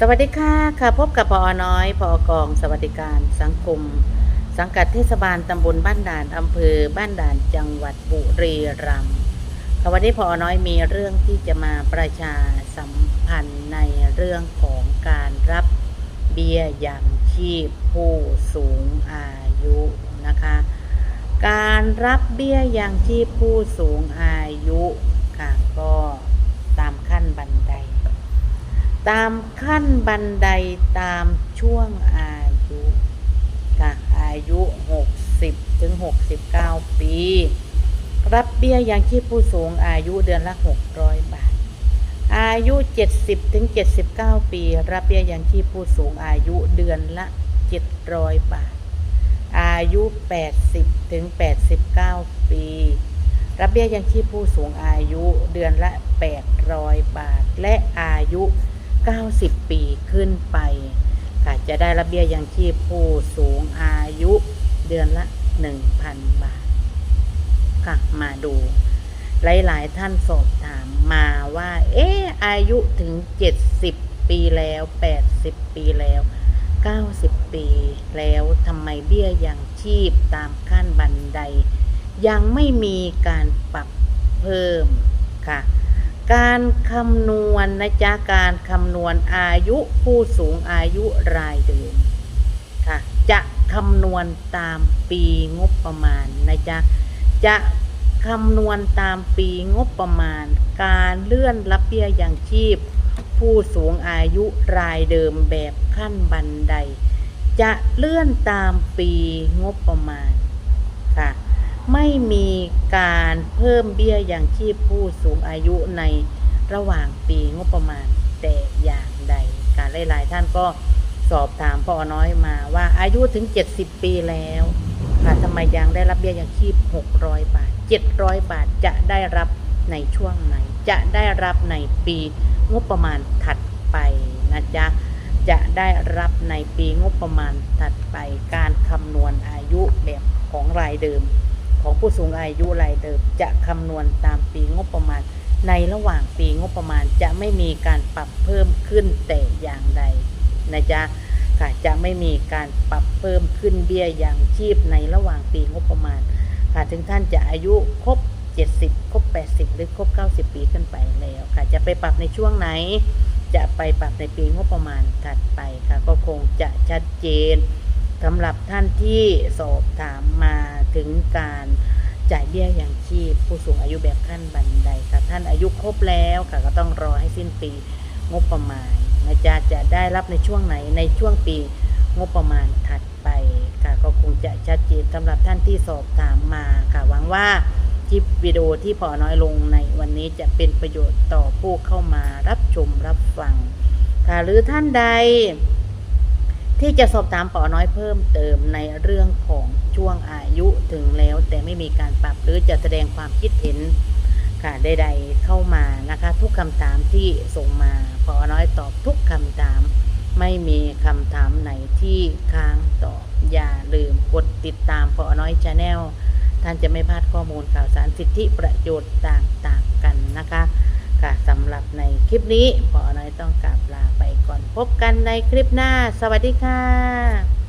สวัสดีค่ะค่ะพบกับพอน้อยพอกอง สวัสดิการสังคม สังกัดเทศบาลตำบลบ้านด่านอำเภอบ้านด่านจังหวัดบุรีรัมย์ค่ะวันนี้พอน้อยมีเรื่องที่จะมาประชาสัมพันธ์ในเรื่องของการรับเบี้ยยังชีพผู้สูงอายุนะคะ การรับเบี้ยยังชีพผู้สูงอายุค่ะก็ตามขั้นบันได ตามขั้นบันไดตามช่วงอายุค่ะอายุ 60 ถึง 69 ปี รับเบี้ยยังชีพผู้สูงอายุเดือนละ 600 บาท อายุ 70 ถึง 79 ปี รับเบี้ยยังชีพผู้สูงอายุเดือนละ 700 บาท อายุ 80 ถึง 89 ปี รับเบี้ยยังชีพผู้สูงอายุเดือนละ 800 บาท และอายุ 90 ปีขึ้นไปค่ะจะได้รับเบี้ยยังชีพผู้สูงอายุเดือนละ 1,000 บาท ค่ะ มาดู หลาย ๆ ท่านสอบถามมาว่า เอ๊อายุถึง 70 ปีแล้ว 80 ปีแล้ว 90 ปีแล้วทำไมเบี้ยยังชีพตามขั้นบันได ยังไม่มีการปรับเพิ่มค่ะ การคำนวณนะจ๊ะการคำนวณอายุผู้สูงอายุรายเดือนค่ะจะคำนวณตามปีงบประมาณนะจ๊ะจะคำนวณตามปีงบประมาณ การเลื่อนรับเบี้ยยังชีพ ผู้สูงอายุรายเดิมแบบขั้นบันได จะเลื่อนตามปีงบประมาณค่ะ ไม่มีการเพิ่มเบี้ยยังชีพผู้สูงอายุในระหว่างปีงบประมาณแต่อย่างใด การหลายๆท่านก็สอบถามพ่อน้อยมาว่าอายุถึง 70 ปีแล้วค่ะทำไมยังได้รับเบี้ยยังชีพ 600 บาท 700 บาทจะได้รับในช่วงไหน จะได้รับในปีงบประมาณถัดไปนะจ๊ะจะได้รับในปีงบประมาณถัดไปการคำนวณอายุแบบของรายเดิม ของผู้สูงอายุรายเดิมจะคำนวณตามปีงบประมาณ ในระหว่างปีงบประมาณจะไม่มีการปรับเพิ่มขึ้นแต่อย่างใดนะจ๊ะค่ะจะไม่มีการปรับเพิ่มขึ้นเบี้ยอยังชีพในระหว่างปีงบประมาณ ค่ะถึงท่านจะอายุครบ 70 ครบ 80 หรือครบ 90 ปีขึ้นไปแล้วค่ะ จะไปปรับในช่วงไหน จะไปปรับในปีงบประมาณถัดไปค่ะ ก็คงจะชัดเจน สำหรับท่านที่สอบถามมาถึงการจ่ายเบี้ยยังชีพผู้สูงอายุแบบขั้นบันไดค่ะท่านอายุครบแล้วค่ะก็ต้องรอให้สิ้นปีงบประมาณนะจ๊ะจะได้รับในช่วงไหนในช่วงปีงบประมาณถัดไปค่ะก็คงจะชัดเจนสำหรับท่านที่สอบถามมาค่ะหวังว่าคลิปวิดีโอที่พอน้อยลงในวันนี้จะเป็นประโยชน์ต่อผู้เข้ามารับชมรับฟังค่ะหรือท่านใด ที่จะสอบถามปอน้อยเพิ่มเติมในเรื่องของช่วงอายุถึงแล้ว แต่ไม่มีการปรับหรือจะแสดงความคิดเห็นค่ะใดๆเข้ามานะคะ ทุกคำถามที่ส่งมาปอน้อยตอบทุกคำถาม ไม่มีคำถามไหนที่ค้างตอบอย่าลืมกดติดตามปอน้อยชาแนลท่านจะไม่พลาดข้อมูลข่าวสารสิทธิประโยชน์ต่างๆกันนะคะ ค่ะสำหรับในคลิปนี้พอน้อยต้องกราบลาไปก่อนพบกันในคลิปหน้า สวัสดีค่ะ